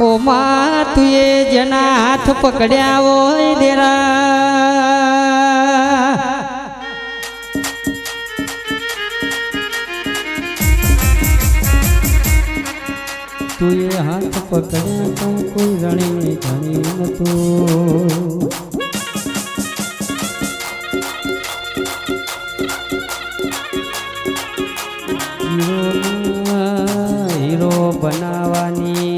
ઓ માં તુએ જેના હાથ પકડ્યા હોય દેરા. તુએ હાથ પકડ્યા તો કોઈ રણી ધણી નતું. હીરો બનાવવાની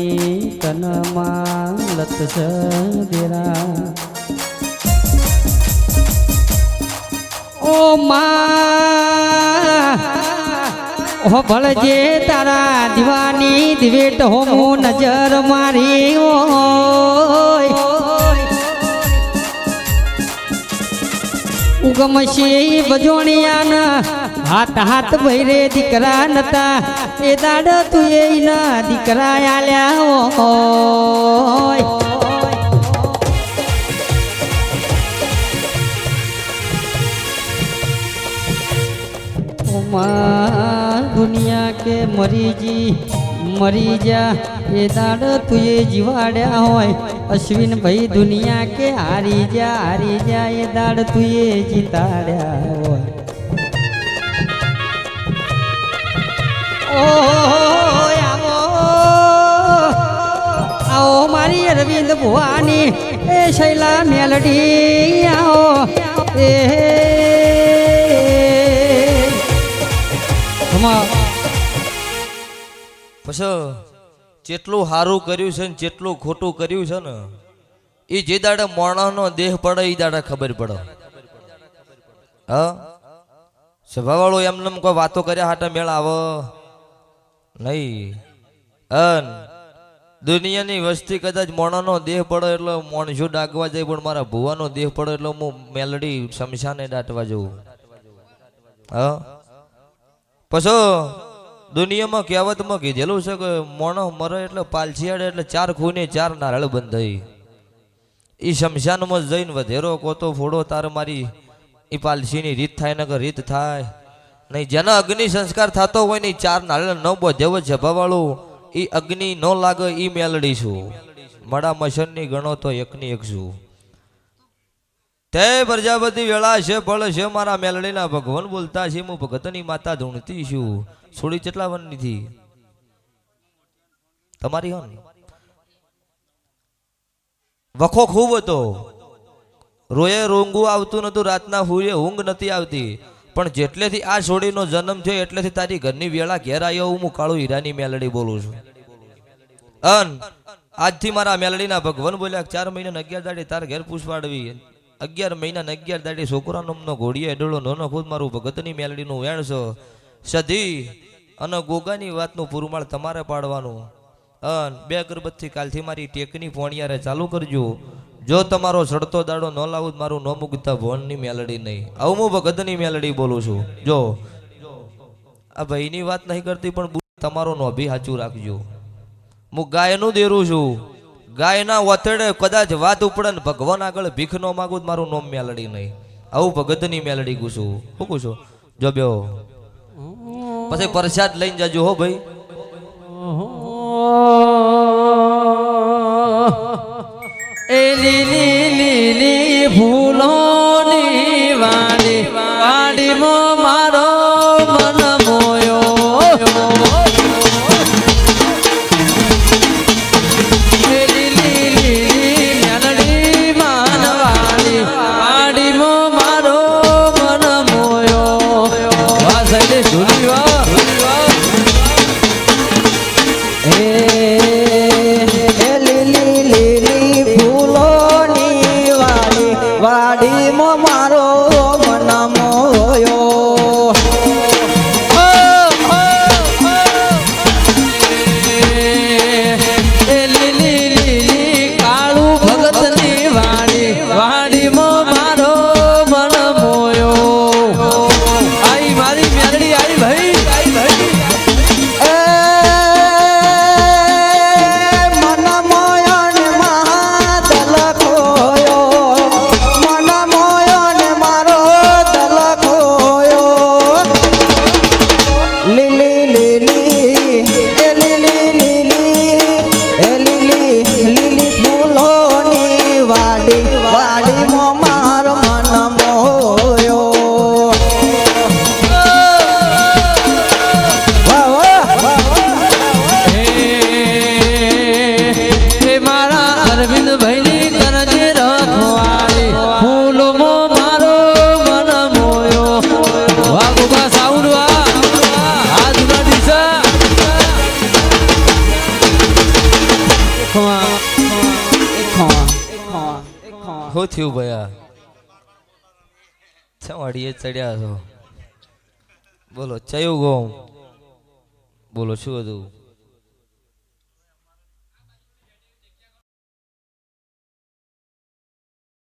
તનમાં લત છે દેરા. ઓ માં, ઓ ભળજે તારા દીવાની દિવેટ હોમું નજર મારી ઓય. ઉગમશી બજોણિયાના હાથ હાથ ભૈરે દીકરા નતા. એ દાડ તું એ ના દીકરા આલ્યા હોય. દુનિયા કે મરી જી, મરી જા. એ દાડ તું જીવાડ્યા હોય. અશ્વિન ભાઈ દુનિયા કે હારી જા હારી જા. એ દાડ તું જીતાડ્યા ભુવાની શૈલા પછી જેટલું સારું કર્યું છે ને જેટલું ખોટું કર્યું છે ને એ જે દાડે મોણાનો દેહ પડે એ દાડે ખબર પડે. હા? સભાવાળો એમને કોઈ વાતો કર્યા હાટા મેળ આવ? નહીં. અન દુનિયાની વસ્તી કદાચ મોણાનો દેહ પડે એટલે મોણશું ડાકવા જાય, પણ મારા ભુવાનો દેહ પડે એટલે હું મેલડી શમશાને દાટવા જવું. પછો દુનિયામાં કહેવતમાં કીધેલું છે કે મોણો મરે એટલે પાલછીયાડે એટલે ચાર ખૂને ચાર નારળ બંધાઈ. એ શમશાનમાં જઈને વધેરો કોતો ફોડો, તાર મારી એ પાલસીની રીત થાય ને કે રીત થાય. નહીં, જેના અગ્નિ સંસ્કાર થતો હોય ને ચાર નારળ ન બોધેવો, જભાવાળું એ અગ્નિ ન લાગે એ મેલડી છું. મડા મશનની ગણો તો એકની એક છું. તે પ્રજાપતિ વેળા છે ફળ છે, મારા મેલડીના ભગવાન બોલતા છે, હું ભગતની માતા ધૂણતી છું. છોડી કેટલા વનની થી તમારી હો ને? વખો ખૂબ હતો. રોયે રોંગું આવતું નતું, રાતના હુએ ઊંઘ નથી આવતી. પણ જેટલેથી આ છોડીનો જન્મ થયો, એટલેથી તારી ઘરની વેળા ઘેર આવ્યો હું કાળું હીરાની મેલડી બોલું છું. અન, આજથી મારા મેલડીના ભગવાન બોલ્યા ચાર મહિના અગિયાર દાડી તાર ઘેર પૂછવાડવી અગિયાર મહિના અગિયાર દાડી છોકરા નમનો ઘોડીએ ડોળો નોનો ખુદ મારું ભગતની મેલડીનું વેણ છો. સધી, અને ગોગાની વાતનું પુરમાળ તમારે પાડવાનું. અન, બે અગરબત્તી કાલથી મારી ટેકની પોણિયારે ચાલુ કરજો. જો તમારો સડતો દાડો ન લાવું મારું ન મૂકતા ભવનની મેલડી નહીં. આવું હું ભગતની મેલડી બોલું છું. જો, આ ભાઈની વાત નહીં કરતી પણ તમારો નો બી સાચું રાખજો. હું ગાયનું દેરું છું. ગાયના વથેડે કદાચ વાત ઉપડે ભગવાન આગળ ભીખ નો માગું મારું નોમ મેલડી નહીં. આવું ભગતની મેલડી કુશું શું કુશું જો બ્યો પછી પ્રસાદ લઈને જજો હો ભાઈ. એ લીલી લીલી ફૂલોની વાડી, વાડીમાં મારો મન મોયો. લીલી લીલી મેલડી માનવાડી વાડીમાં મારો મન મોયો. સાહેબ સુની મારો મન મોયો હો થયું ભયા? છવાડીએ ચડ્યા છો. બોલો ચયું ગો બોલો શું હતું?